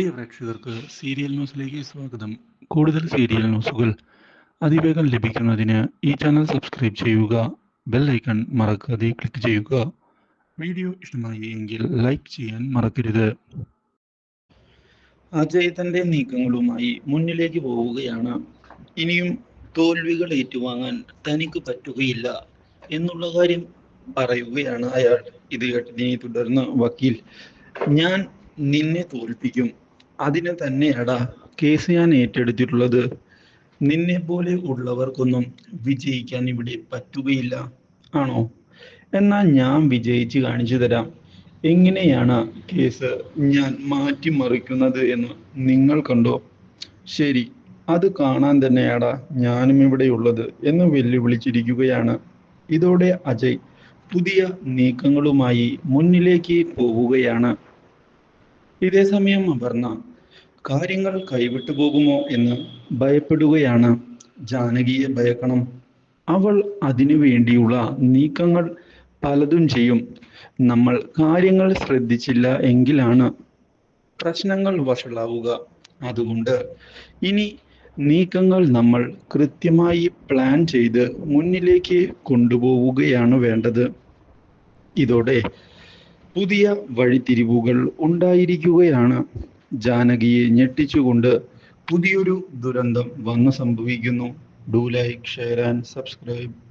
പ്രിയ പ്രേക്ഷകർക്ക് സീരിയൽ ന്യൂസിലേക്ക് സ്വാഗതം. കൂടുതൽ സീരിയൽ ന്യൂസുകൾ അതിവേഗം ലഭിക്കുന്നതിന് ഈ ചാനൽ സബ്സ്ക്രൈബ് ചെയ്യുക ബെൽ ഐക്കൺ മറക്കാതെ ക്ലിക്ക് ചെയ്യുക. വീഡിയോ ഇഷ്ടമായി എങ്കിൽ ലൈക്ക് ചെയ്യാൻ മറക്കരുത്. അജയ് തന്റെ നീക്കങ്ങളുമായി മുന്നിലേക്ക് പോവുകയാണ്. ഇനിയും തോൽവികൾ ഏറ്റുവാങ്ങാൻ തനിക്ക് പറ്റുകയില്ല എന്നുള്ള കാര്യം പറയുകയാണ് അയാൾ. ഇത് കേട്ടതിനെ തുടർന്ന് വക്കീൽ ഞാൻ നിന്നെ തോൽപ്പിക്കും. അതിന് തന്നെയാടാ കേസ് ഞാൻ ഏറ്റെടുത്തിട്ടുള്ളത്. നിന്നെ പോലെ ഉള്ളവർക്കൊന്നും വിജയിക്കാൻ ഇവിടെ പറ്റുകയില്ല. ആണോ? എന്നാൽ ഞാൻ വിജയിച്ച് കാണിച്ചു തരാം. എങ്ങനെയാണ് കേസ് ഞാൻ മാറ്റിമറിക്കുന്നത് എന്ന് നിങ്ങൾ കണ്ടോ? ശരി അത് കാണാൻ തന്നെയാടാ ഞാനും ഇവിടെ ഉള്ളത് എന്ന് വെല്ലുവിളിച്ചിരിക്കുകയാണ്. ഇതോടെ അജയ് പുതിയ നീക്കങ്ങളുമായി മുന്നിലേക്ക് പോവുകയാണ്. ഇതേ സമയം അപർണ കാര്യങ്ങൾ കൈവിട്ടു പോകുമോ എന്ന് ഭയപ്പെടുകയാണ് ജാനകിയെ ഭയക്കണം. അവൾ അതിനു വേണ്ടിയുള്ള നീക്കങ്ങൾ പലതും ചെയ്യും. നമ്മൾ കാര്യങ്ങൾ ശ്രദ്ധിച്ചില്ല എങ്കിലാണ് പ്രശ്നങ്ങൾ വഷളാവുക. അതുകൊണ്ട് ഇനി നീക്കങ്ങൾ നമ്മൾ കൃത്യമായി പ്ലാൻ ചെയ്ത് മുന്നിലേക്ക് കൊണ്ടുപോവുകയാണ് വേണ്ടത്. ഇതോടെ പുതിയ വഴിത്തിരിവുകൾ ഉണ്ടായിരിക്കുകയാണ്. ജാനകിയെ ഞെട്ടിച്ചുകൊണ്ട് പുതിയൊരു ദുരന്തം വന്നു സംഭവിക്കുന്നു. Do like share and subscribe